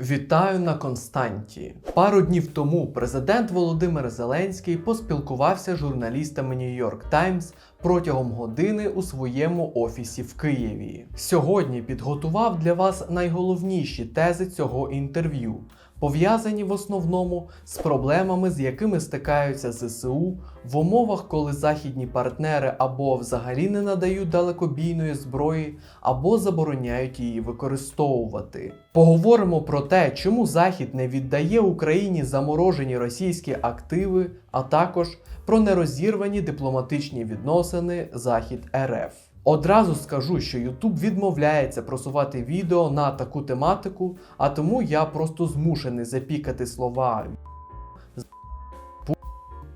Вітаю на Константі. Пару днів тому президент Володимир Зеленський поспілкувався з журналістами New York Times протягом години у своєму офісі в Києві. Сьогодні підготував для вас найголовніші тези цього інтерв'ю, пов'язані в основному з проблемами, з якими стикаються ЗСУ в умовах, коли західні партнери або взагалі не надають далекобійної зброї, або забороняють її використовувати. Поговоримо про те, чому Захід не віддає Україні заморожені російські активи, а також про нерозірвані дипломатичні відносини Захід РФ. Одразу скажу, що YouTube відмовляється просувати відео на таку тематику, а тому я просто змушений запікати слова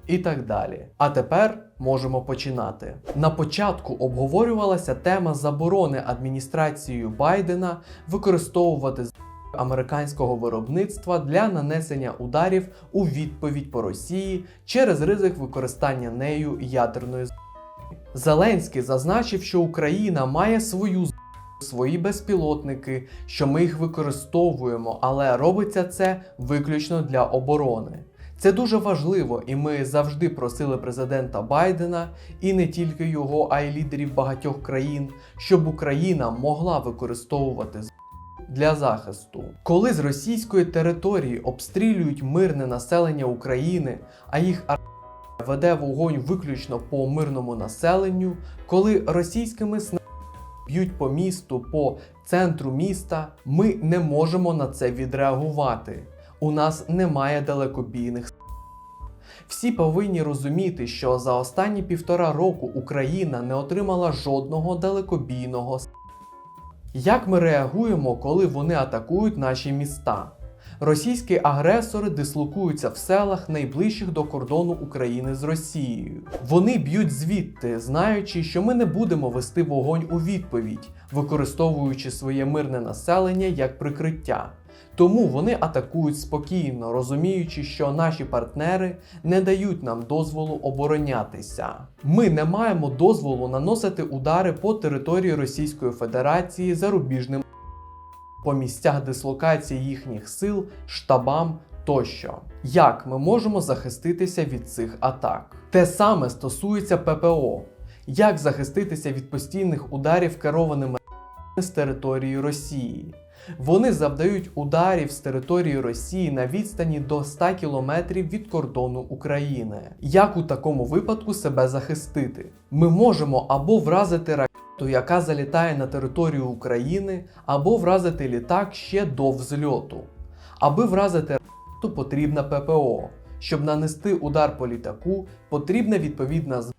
і так далі. А тепер можемо починати. На початку обговорювалася тема заборони адміністрацією Байдена використовувати американського виробництва для нанесення ударів у відповідь по Росії через ризик використання нею ядерної зброї. Зеленський зазначив, що Україна має свою свої безпілотники, що ми їх використовуємо, але робиться це виключно для оборони. Це дуже важливо, і ми завжди просили президента Байдена і не тільки його, а й лідерів багатьох країн, щоб Україна могла використовувати для захисту. Коли з російської території обстрілюють мирне населення України, а їх веде вогонь виключно по мирному населенню, коли російськими снарядами б'ють по місту, по центру міста, ми не можемо на це відреагувати. У нас немає далекобійних. Всі повинні розуміти, що за останні півтора року Україна не отримала жодного далекобійного. Як ми реагуємо, коли вони атакують наші міста? Російські агресори дислокуються в селах, найближчих до кордону України з Росією. Вони б'ють звідти, знаючи, що ми не будемо вести вогонь у відповідь, використовуючи своє мирне населення як прикриття. Тому вони атакують спокійно, розуміючи, що наші партнери не дають нам дозволу оборонятися. Ми не маємо дозволу наносити удари по території Російської Федерації зарубіжним по місцях дислокації їхніх сил, штабам тощо. Як ми можемо захиститися від цих атак? Те саме стосується ППО. Як захиститися від постійних ударів керованими з території Росії? Вони завдають ударів з території Росії на відстані до 100 кілометрів від кордону України. Як у такому випадку себе захистити? Ми можемо або вразити ракету, яка залітає на територію України, або вразити літак ще до взльоту. Аби вразити то потрібна ППО. Щоб нанести удар по літаку, потрібна відповідна зброя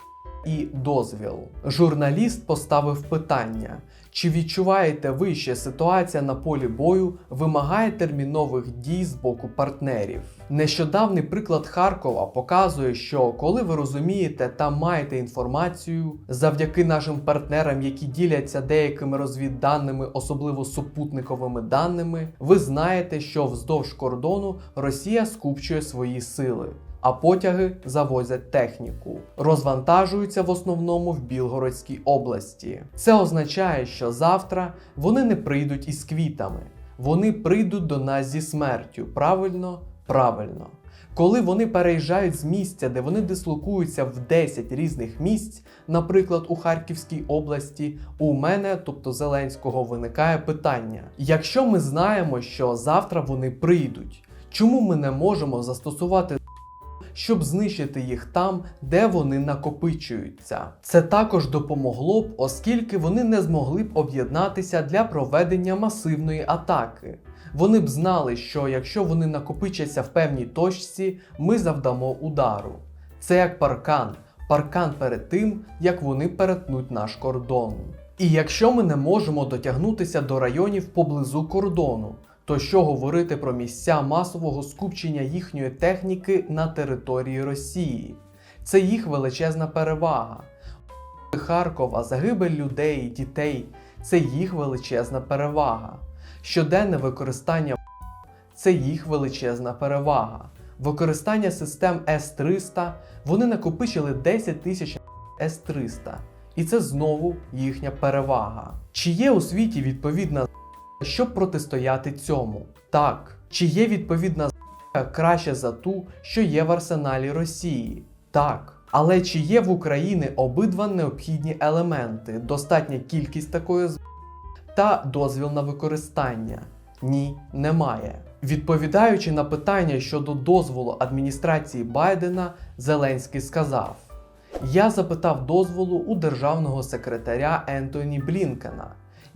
і дозвіл. Журналіст поставив питання: чи відчуваєте ви, що ситуація на полі бою вимагає термінових дій з боку партнерів? Нещодавний приклад Харкова показує, що коли ви розумієте та маєте інформацію, завдяки нашим партнерам, які діляться деякими розвідданими, особливо супутниковими даними, ви знаєте, що вздовж кордону Росія скупчує свої сили а потяги завозять техніку. Розвантажуються в основному в Білгородській області. Це означає, що завтра вони не прийдуть із квітами, вони прийдуть до нас зі смертю. Правильно? Правильно. Коли вони переїжджають з місця, де вони дислокуються в 10 різних місць, наприклад, у Харківській області, у мене, тобто Зеленського, виникає питання: якщо ми знаємо, що завтра вони прийдуть, чому ми не можемо застосувати щоб знищити їх там, де вони накопичуються. Це також допомогло б, оскільки вони не змогли б об'єднатися для проведення масивної атаки. Вони б знали, що якщо вони накопичаться в певній точці, ми завдамо удару. Це як паркан, паркан перед тим, як вони перетнуть наш кордон. І якщо ми не можемо дотягнутися до районів поблизу кордону, то що говорити про місця масового скупчення їхньої техніки на території Росії? Це їх величезна перевага. Харкова, загибель людей, дітей це їх величезна перевага. Щоденне використання це їх величезна перевага. Використання систем С-300 вони накопичили 10 тисяч С-300, і це знову їхня перевага. Чи є у світі відповідна щоб протистояти цьому. Так. Чи є відповідна краще за ту, що є в арсеналі Росії? Так. Але чи є в Україні обидва необхідні елементи, достатня кількість такої зброї та дозвіл на використання? Ні, немає. Відповідаючи на питання щодо дозволу адміністрації Байдена, Зеленський сказав: Я запитав дозволу у державного секретаря Ентоні Блінкена.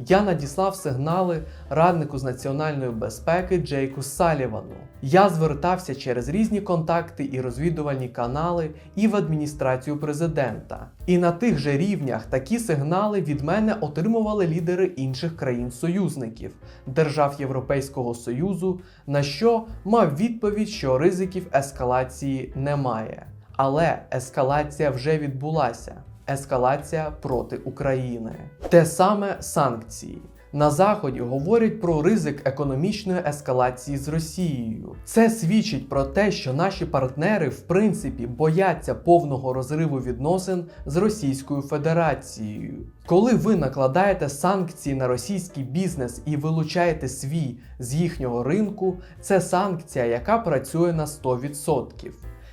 Я надіслав сигнали раднику з національної безпеки Джейку Салівану. Я звертався через різні контакти і розвідувальні канали і в адміністрацію президента. І на тих же рівнях такі сигнали від мене отримували лідери інших країн-союзників, держав Європейського Союзу, на що мав відповідь, що ризиків ескалації немає. Але ескалація вже відбулася ескалація проти України. Те саме санкції. На заході говорять про ризик економічної ескалації з Росією. Це свідчить про те, що наші партнери в принципі бояться повного розриву відносин з Російською Федерацією. Коли ви накладаєте санкції на російський бізнес і вилучаєте свій з їхнього ринку, це санкція, яка працює на 100%.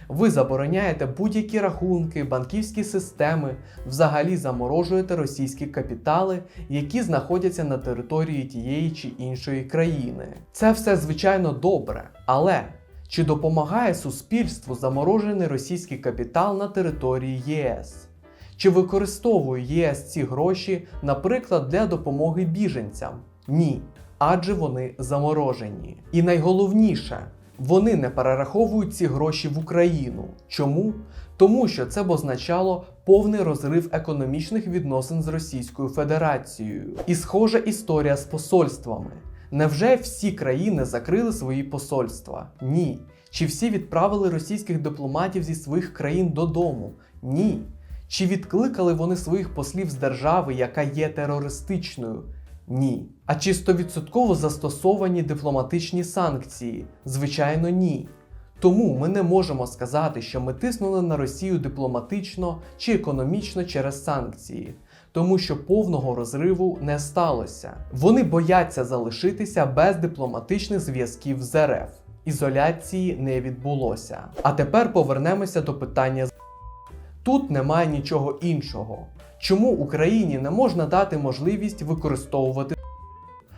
Ви забороняєте будь-які рахунки, банківські системи, взагалі заморожуєте російські капітали, які знаходяться на території тієї чи іншої країни. Це все звичайно добре, але чи допомагає суспільству заморожений російський капітал на території ЄС? Чи використовує ЄС ці гроші, наприклад, для допомоги біженцям? Ні, адже вони заморожені. І найголовніше. Вони не перераховують ці гроші в Україну. Чому? Тому що це б означало повний розрив економічних відносин з Російською Федерацією. І схожа історія з посольствами. Невже всі країни закрили свої посольства? Ні. Чи всі відправили російських дипломатів зі своїх країн додому? Ні. Чи відкликали вони своїх послів з держави, яка є терористичною? Ні. А чи стовідсотково застосовані дипломатичні санкції? Звичайно, ні. Тому ми не можемо сказати, що ми тиснули на Росію дипломатично чи економічно через санкції, тому що повного розриву не сталося. Вони бояться залишитися без дипломатичних зв'язків з РФ. Ізоляції не відбулося. А тепер повернемося до питання. Тут немає нічого іншого. Чому Україні не можна дати можливість використовувати?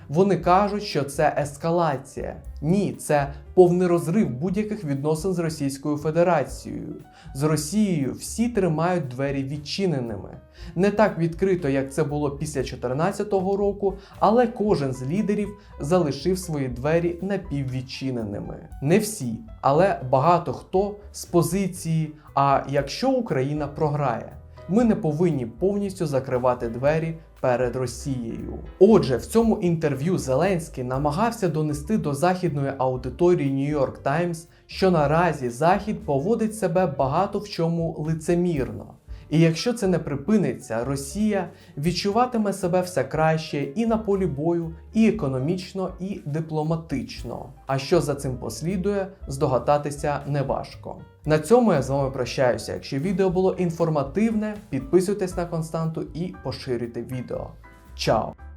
Вони кажуть, що це ескалація. Ні, це повний розрив будь-яких відносин з Російською Федерацією. З Росією всі тримають двері відчиненими. Не так відкрито, як це було після 2014 року, але кожен з лідерів залишив свої двері напіввідчиненими. Не всі, але багато хто з позиції. А якщо Україна програє? Ми не повинні повністю закривати двері перед Росією. Отже, в цьому інтерв'ю Зеленський намагався донести до західної аудиторії New York Times, що наразі Захід поводить себе багато в чому лицемірно. І якщо це не припиниться, Росія відчуватиме себе все краще і на полі бою, і економічно, і дипломатично. А що за цим послідує, здогадатися неважко. На цьому я з вами прощаюся. Якщо відео було інформативне, підписуйтесь на константу і поширюйте відео. Чао!